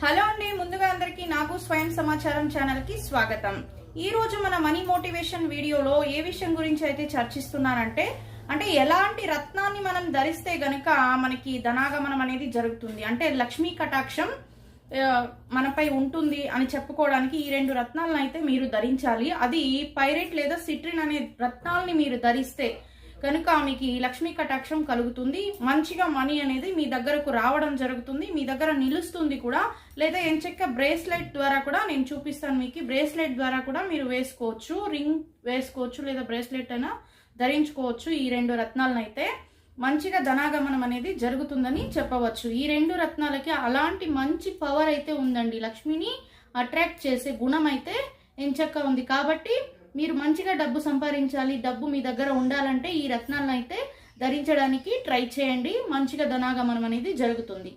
Hello అండి ముందుగా అందరికీ నాకు స్వయం సమాచారం ఛానల్కి స్వాగతం. ఈ రోజు మన మనీ మోటివేషన్ వీడియోలో ఏ విషయం గురించి అయితే చర్చిస్తున్నానంటే అంటే ఎలాంటి రత్నాన్ని మనం ధరిస్తే గనక మనకి ధనాగమనం అనేది జరుగుతుంది. అంటే లక్ష్మీ కటాక్షం మనపై ఉంటుంది అని చెప్పుకోవడానికి ఈ రెండు రత్నాలను అయితే మీరు ధరించాలి. అది పైరెట్ లేదా సిట్రిన్ అనే రత్నాల్ని మీరు ధరిస్తే కనుక మీకు ఈ లక్ష్మీ కటాక్షం కలుగుతుంది. మంచిగా మనీ అనేది మీ దగ్గరకు రావడం జరుగుతుంది. మీ దగ్గర నిలుస్తుంది కూడా. లేదా ఎంచక్క బ్రేస్లెట్ ద్వారా కూడా నేను చూపిస్తాను మీకు. బ్రేస్లెట్ ద్వారా కూడా మీరు వేసుకోవచ్చు. రింగ్ వేసుకోవచ్చు లేదా బ్రేస్లెట్ అయినా ధరించుకోవచ్చు ఈ రెండు రత్నాలను అయితే మంచిగా ధనాగమనం అనేది జరుగుతుందని చెప్పవచ్చు. ఈ రెండు రత్నాలకి అలాంటి మంచి పవర్ అయితే ఉందండి లక్ష్మిని అట్రాక్ట్ చేసే గుణం అయితే ఎంచక్క ఉంది. కాబట్టి మీరు మంచిగా డబ్బు సంపాదించాలి డబ్బు మీ దగ్గర ఉండాలంటే ఈ రత్నాలను అయితే ధరించడానికి ట్రై చేయండి. మంచిగా ధనాగమనం అనేది జరుగుతుంది.